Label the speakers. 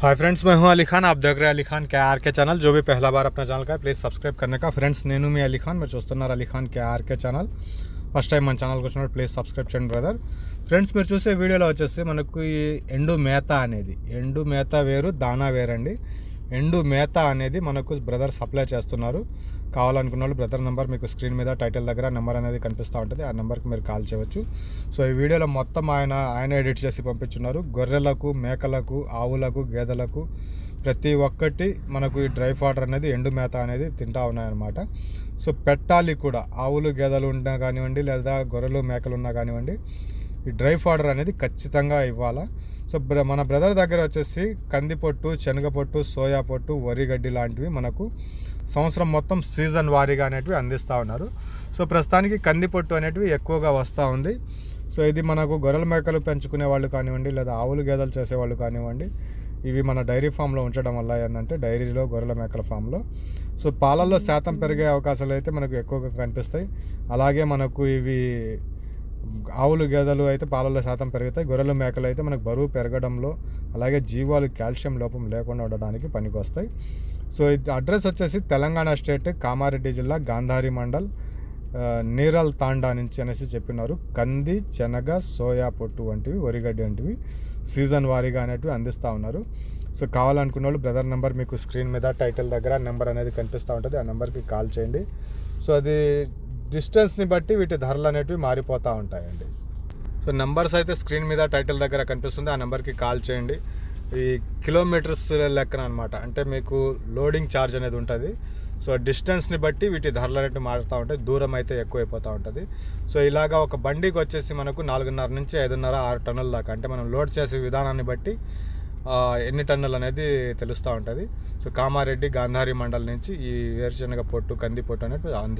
Speaker 1: Hi friends मैं हूं अली खान आप देख रहे हैं अली खान के आर के ఛానల్ जो भी पहला बार अपना ఛానల్ का है ప్లీజ్ సబ్స్క్రైబ్ करने का ఫ్రెండ్స్ నేను మీ అలీ ఖాన్ మీరు చూస్తున్నారు Ali Khan K RK channel first time మన ఛానల్కి వచ్చినప్పుడు ప్లీజ్ సబ్స్క్రైబ్ చేయండి బ్రదర్ ఫ్రెండ్స్ మీరు చూసే వీడియోలో వచ్చేసి మనకు ఈ ఎండు మేత అనేది ఎండు మేత వేరు దానా వేరండి ఎండు మేత అనేది మనకు బ్రదర్ సప్లై చేస్తున్నారు. కావాలనుకున్న వాళ్ళు బ్రదర్ నెంబర్ మీకు స్క్రీన్ మీద టైటిల్ దగ్గర నెంబర్ అనేది కనిపిస్తూ ఉంటుంది. ఆ నెంబర్కి మీరు కాల్ చేయవచ్చు. సో ఈ వీడియోలో మొత్తం ఆయన ఆయన ఎడిట్ చేసి పంపించున్నారు. గొర్రెలకు మేకలకు ఆవులకు గేదెలకు ప్రతి ఒక్కటి మనకు ఈ డ్రై ఫాటర్ అనేది ఎండు మేత అనేది తింటా ఉన్నాయన్నమాట. సో పెట్టాలి కూడా. ఆవులు గేదెలు ఉన్నా కానివ్వండి లేదా గొర్రెలు మేకలు ఉన్నా కానివ్వండి ఈ డ్రై ఫాడర్ అనేది ఖచ్చితంగా ఇవ్వాలా? సో బ్ర మన బ్రదర్ దగ్గర వచ్చేసి కందిపొట్టు శనగపొట్టు సోయా పొట్టు వరి గడ్డి లాంటివి మనకు సంవత్సరం మొత్తం సీజన్ వారీగా అనేటివి అందిస్తూ ఉన్నారు. సో ప్రస్తుతానికి కందిపొట్టు అనేటివి ఎక్కువగా వస్తూ ఉంది. సో ఇది మనకు గొర్రెల మేకలు పెంచుకునే వాళ్ళు కానివ్వండి లేదా ఆవులు గేదెలు చేసేవాళ్ళు కానివ్వండి ఇవి మన డైరీ ఫామ్లో ఉంచడం వల్ల ఏంటంటే డైరీలో గొర్రెల మేకల ఫామ్లో. సో పాలల్లో శాతం పెరిగే అవకాశాలు అయితే మనకు ఎక్కువగా కనిపిస్తాయి. అలాగే మనకు ఇవి ఆవులు గేదెలు అయితే పాలలో శాతం పెరుగుతాయి. గొర్రెలు మేకలు అయితే మనకు బరువు పెరగడంలో అలాగే జీవాలు కాల్షియం లోపం లేకుండా ఉండడానికి పనికొస్తాయి. సో ఇది అడ్రస్ వచ్చేసి తెలంగాణ స్టేట్ కామారెడ్డి జిల్లా గాంధారి మండల్ నీరల్ తాండా నుంచి అనేసి చెప్పినారు. కంది శనగ సోయా పొట్టు వంటివి వరిగడ్డి వంటివి సీజన్ వారీగా అనేటివి అందిస్తూ ఉన్నారు. సో కావాలనుకున్న వాళ్ళు బ్రదర్ నెంబర్ మీకు స్క్రీన్ మీద టైటిల్ దగ్గర నెంబర్ అనేది కనిపిస్తూ ఉంటుంది. ఆ నెంబర్కి కాల్ చేయండి. సో అది డిస్టెన్స్ని బట్టి వీటి ధరలు అనేటివి మారిపోతూ ఉంటాయండి. సో నెంబర్స్ అయితే స్క్రీన్ మీద టైటిల్ దగ్గర కనిపిస్తుంది. ఆ నెంబర్కి కాల్ చేయండి. ఈ కిలోమీటర్స్ లెక్కన అనమాట అంటే మీకు లోడింగ్ ఛార్జ్ అనేది ఉంటుంది. సో డిస్టెన్స్ని బట్టి వీటి ధరలు అనేవి మారుతూ ఉంటాయి. దూరం అయితే ఎక్కువైపోతూ ఉంటుంది. సో ఇలాగా ఒక బండికి వచ్చేసి మనకు నాలుగున్నర నుంచి ఐదున్నర ఆరు టన్నుల దాకా అంటే మనం లోడ్ చేసే విధానాన్ని బట్టి ఎన్ని టన్నులు అనేది తెలుస్తూ ఉంటుంది. సో కామారెడ్డి గాంధారి మండల్ నుంచి ఈ వేరుశనగ పొట్టు కంది పొట్టు అనేది అందిస్తుంది